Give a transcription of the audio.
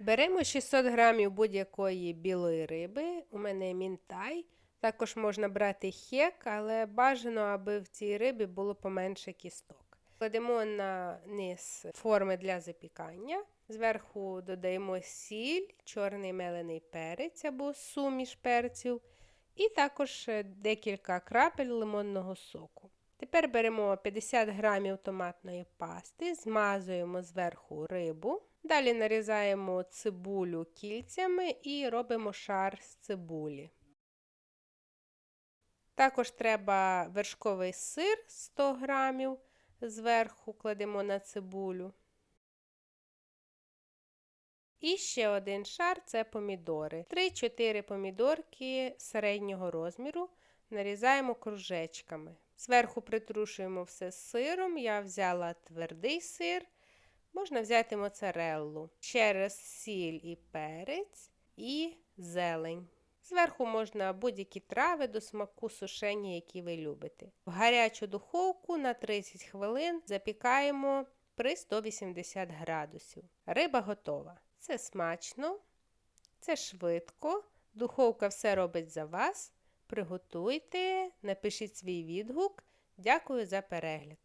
Беремо 600 грамів будь-якої білої риби. У мене мінтай. Також можна брати хек, але бажано, аби в цій рибі було поменше кісток. Кладемо на низ форми для запікання. Зверху додаємо сіль, чорний мелений перець або суміш перців, і також е, декілька крапель лимонного соку. Тепер беремо 50 грамів томатної пасти, змазуємо зверху рибу. Далі нарізаємо цибулю кільцями і робимо шар з цибулі. Також треба вершковий сир 100 грамів, зверху кладемо на цибулю. І ще один шар це помідори. 3-4 помідорки середнього розміру нарізаємо кружечками. Зверху притрушуємо все сиром. Я взяла твердий сир, можна взяти моцареллу, через сіль і перець і зелень. Зверху можна будь-які трави до смаку сушені, які ви любите. В гарячу духовку на 30 хвилин запікаємо при 180 градусів. Риба готова. Це смачно, це швидко. Духовка все робить за вас. Приготуйте, напишіть свій відгук. Дякую за перегляд.